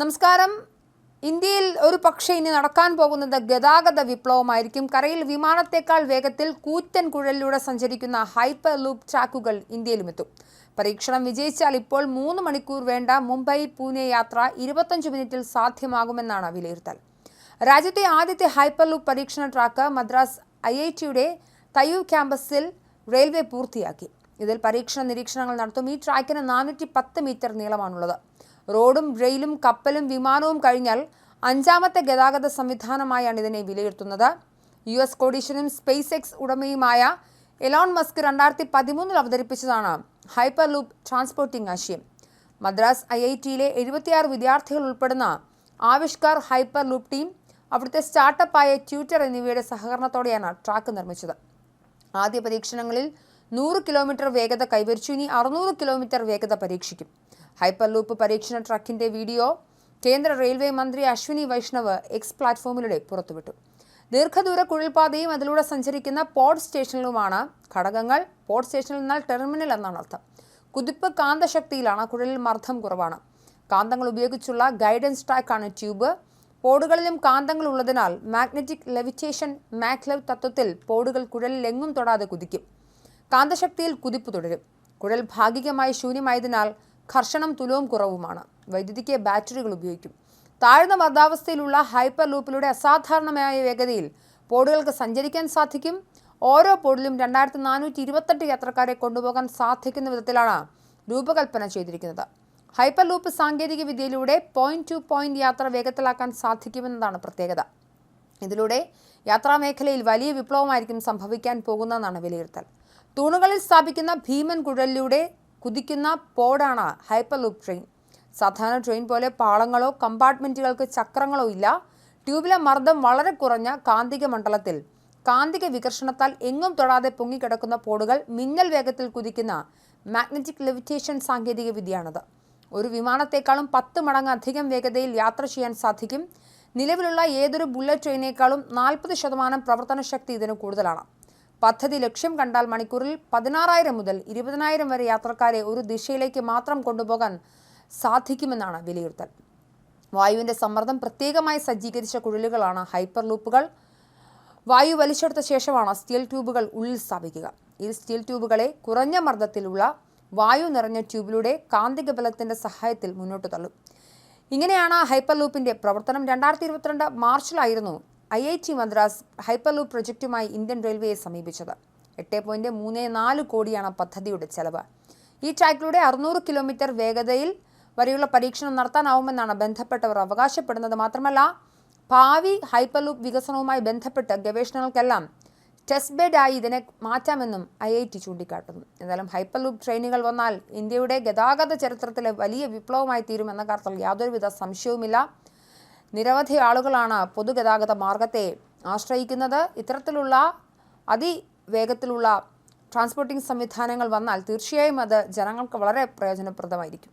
നമസ്കാരം. ഇന്ത്യയിൽ ഒരു പക്ഷേ ഇനി നടക്കാൻ പോകുന്നത് ഗതാഗത വിപ്ലവമായിരിക്കും. കരയിൽ വിമാനത്തേക്കാൾ വേഗത്തിൽ കൂറ്റൻ കുഴലിലൂടെ സഞ്ചരിക്കുന്ന ഹൈപ്പർ ലൂപ്പ് ട്രാക്കുകൾ ഇന്ത്യയിലും എത്തും പരീക്ഷണം വിജയിച്ചാൽ ഇപ്പോൾ മൂന്ന് മണിക്കൂർ വേണ്ട മുംബൈ പൂനെ യാത്ര ഇരുപത്തഞ്ച് മിനിറ്റിൽ സാധ്യമാകുമെന്നാണ് വിലയിരുത്തൽ. രാജ്യത്തെ ആദ്യത്തെ ഹൈപ്പർ ലൂപ്പ് പരീക്ഷണ ട്രാക്ക് മദ്രാസ് ഐ ഐ ടിയുടെ തയ്യൂർ ക്യാമ്പസിൽ റെയിൽവേ പൂർത്തിയാക്കി. ഇതിൽ പരീക്ഷണ നിരീക്ഷണങ്ങൾ നടത്തും. ഈ ട്രാക്കിന് നാനൂറ്റി പത്ത് മീറ്റർ നീളമാണുള്ളത്. റോഡും റെയിലും കപ്പലും വിമാനവും കഴിഞ്ഞാൽ അഞ്ചാമത്തെ ഗതാഗത സംവിധാനമായാണ് ഇതിനെ വിലയിരുത്തുന്നത്. യു എസ് കോടീശ്വരനും സ്പേസ് എക്സ് ഉടമയുമായ എലോൺ മസ്ക് രണ്ടായിരത്തി പതിമൂന്നിൽ അവതരിപ്പിച്ചതാണ് ഹൈപ്പർ ലൂപ്പ് ട്രാൻസ്പോർട്ടിംഗ് ആശയം. മദ്രാസ് ഐ ഐ ടിയിലെ എഴുപത്തിയാറ് വിദ്യാർത്ഥികൾ ഉൾപ്പെടുന്ന ആവിഷ്കാർ ഹൈപ്പർ ലൂപ്പ് ടീം അവിടുത്തെ സ്റ്റാർട്ടപ്പായ ട്യൂറ്റർ എന്നിവയുടെ സഹകരണത്തോടെയാണ് ട്രാക്ക് നിർമ്മിച്ചത്. ആദ്യ പരീക്ഷണങ്ങളിൽ നൂറ് കിലോമീറ്റർ വേഗത കൈവരിച്ചു. ഇനി അറുന്നൂറ് കിലോമീറ്റർ വേഗത പരീക്ഷിക്കും. ഹൈപ്പർ ലൂപ്പ് പരീക്ഷണ ട്രക്കിന്റെ വീഡിയോ കേന്ദ്ര റെയിൽവേ മന്ത്രി അശ്വിനി വൈഷ്ണവ് എക്സ് പ്ലാറ്റ്ഫോമിലൂടെ പുറത്തുവിട്ടു. ദീർഘദൂര കുഴൽപാതയും അതിലൂടെ സഞ്ചരിക്കുന്ന പോഡ് സ്റ്റേഷനിലുമാണ് ഘടകങ്ങൾ. പോഡ് സ്റ്റേഷനിൽ നിന്നാൽ ടെർമിനൽ എന്നാണ് അർത്ഥം. കുതിപ്പ് കാന്തശക്തിയിലാണ് കുഴലിൽ മർദ്ദം കുറവാണ്. കാന്തങ്ങൾ ഉപയോഗിച്ചുള്ള ഗൈഡൻസ് ട്രാക്കാണ് ട്യൂബ്. പോഡുകളിലും കാന്തങ്ങൾ ഉള്ളതിനാൽ മാഗ്നറ്റിക് ലെവിറ്റേഷൻ മാക്ലവ് തത്വത്തിൽ പോഡുകൾ കുഴലിൽ എങ്ങും തൊടാതെ കുതിക്കും. കാന്തശക്തിയിൽ കുതിപ്പ് തുടരും. കുഴൽ ഭാഗികമായി ശൂന്യമായതിനാൽ ഘർഷണം തുലവും കുറവുമാണ്. വൈദ്യുതിക്ക് ബാറ്ററികൾ ഉപയോഗിക്കും. താഴ്ന്ന മർദ്ദാവസ്ഥയിലുള്ള ഹൈപ്പർ ലൂപ്പിലൂടെ അസാധാരണമായ വേഗതയിൽ പോഡുകൾക്ക് സഞ്ചരിക്കാൻ സാധിക്കും. ഓരോ പോഡിലും രണ്ടായിരത്തി നാനൂറ്റി ഇരുപത്തെട്ട് യാത്രക്കാരെ കൊണ്ടുപോകാൻ സാധിക്കുന്ന വിധത്തിലാണ് രൂപകൽപ്പന ചെയ്തിരിക്കുന്നത്. ഹൈപ്പർ ലൂപ്പ് സാങ്കേതിക വിദ്യയിലൂടെ പോയിന്റ് ടു പോയിന്റ് യാത്ര വേഗത്തിലാക്കാൻ സാധിക്കുമെന്നതാണ് പ്രത്യേകത. ഇതിലൂടെ യാത്രാമേഖലയിൽ വലിയ വിപ്ലവമായിരിക്കും സംഭവിക്കാൻ പോകുന്നതെന്നാണ് വിലയിരുത്തൽ. തൂണുകളിൽ സ്ഥാപിക്കുന്ന ഭീമൻ കുഴലിലൂടെ കുതിക്കുന്ന പോഡാണ് ഹൈപ്പർ ലൂപ്പ് ട്രെയിൻ. സാധാരണ ട്രെയിൻ പോലെ പാളങ്ങളോ കമ്പാർട്ട്മെന്റുകൾക്ക് ചക്രങ്ങളോ ഇല്ല. ട്യൂബിലെ മർദ്ദം വളരെ കുറഞ്ഞ കാന്തിക മണ്ഡലത്തിൽ. കാന്തിക വികർഷണത്താൽ എങ്ങും തൊടാതെ പൊങ്ങിക്കിടക്കുന്ന പോഡുകൾ മിന്നൽ വേഗത്തിൽ കുതിക്കുന്ന മാഗ്നറ്റിക് ലെവിറ്റേഷൻ സാങ്കേതിക വിദ്യയാണത്. ഒരു വിമാനത്തെക്കാളും പത്ത് മടങ്ങ് അധികം വേഗതയിൽ യാത്ര ചെയ്യാൻ സാധിക്കും. നിലവിലുള്ള ഏതൊരു ബുള്ളറ്റ് ട്രെയിനേക്കാളും നാൽപ്പത് ശതമാനം പ്രവർത്തന ശക്തി ഇതിന് കൂടുതലാണ്. പദ്ധതി ലക്ഷ്യം കണ്ടാൽ മണിക്കൂറിൽ പതിനാറായിരം മുതൽ ഇരുപതിനായിരം വരെ യാത്രക്കാരെ ഒരു ദിശയിലേക്ക് മാത്രം കൊണ്ടുപോകാൻ സാധിക്കുമെന്നാണ് വിലയിരുത്തൽ. വായുവിന്റെ സമ്മർദ്ദം പ്രത്യേകമായി സജ്ജീകരിച്ച കുഴലുകളാണ് ഹൈപ്പർ ലൂപ്പുകൾ. വായു വലിച്ചെടുത്ത ശേഷമാണ് സ്റ്റീൽ ട്യൂബുകൾ ഉള്ളിൽ സ്ഥാപിക്കുക. ഈ സ്റ്റീൽ ട്യൂബുകളെ കുറഞ്ഞ മർദ്ദത്തിലുള്ള വായു നിറഞ്ഞ ട്യൂബിലൂടെ കാന്തിക ബലത്തിന്റെ സഹായത്തിൽ മുന്നോട്ട് തള്ളും. ഇങ്ങനെയാണ് ഹൈപ്പർ ലൂപ്പിന്റെ പ്രവർത്തനം. രണ്ടായിരത്തി ഇരുപത്തിരണ്ട് മാർച്ചിലായിരുന്നു I I T Madras hyperloop പ്രൊജക്റ്റുമായി Indian റെയിൽവേയെ സമീപിച്ചത്. എട്ട് പോയിന്റ് മൂന്ന് നാല് കോടിയാണ് പദ്ധതിയുടെ ചെലവ്. ഈ ട്രാക്കിലൂടെ അറുന്നൂറ് കിലോമീറ്റർ വേഗതയിൽ വരെയുള്ള പരീക്ഷണം നടത്താനാവുമെന്നാണ് ബന്ധപ്പെട്ടവർ അവകാശപ്പെടുന്നത്. മാത്രമല്ല ഭാവി ഹൈപ്പർലൂപ്പ് വികസനവുമായി ബന്ധപ്പെട്ട് ഗവേഷണങ്ങൾക്കെല്ലാം ടെസ്റ്റ് ബെഡായി ഇതിനെ മാറ്റാമെന്നും ഐ ഐ ടി ചൂണ്ടിക്കാട്ടുന്നു. എന്തായാലും ഹൈപ്പർലൂപ്പ് ട്രെയിനുകൾ വന്നാൽ ഇന്ത്യയുടെ ഗതാഗത ചരിത്രത്തിലെ വലിയ വിപ്ലവമായി തീരുമെന്ന കാര്യത്തിൽ യാതൊരുവിധ സംശയവുമില്ല. നിരവധി ആളുകളാണ് പൊതുഗതാഗത മാർഗത്തെ ആശ്രയിക്കുന്നത്. ഇത്തരത്തിലുള്ള അതിവേഗത്തിലുള്ള ട്രാൻസ്പോർട്ടിംഗ് സംവിധാനങ്ങൾ വന്നാൽ തീർച്ചയായും അത് ജനങ്ങൾക്ക് വളരെ പ്രയോജനപ്രദമായിരിക്കും.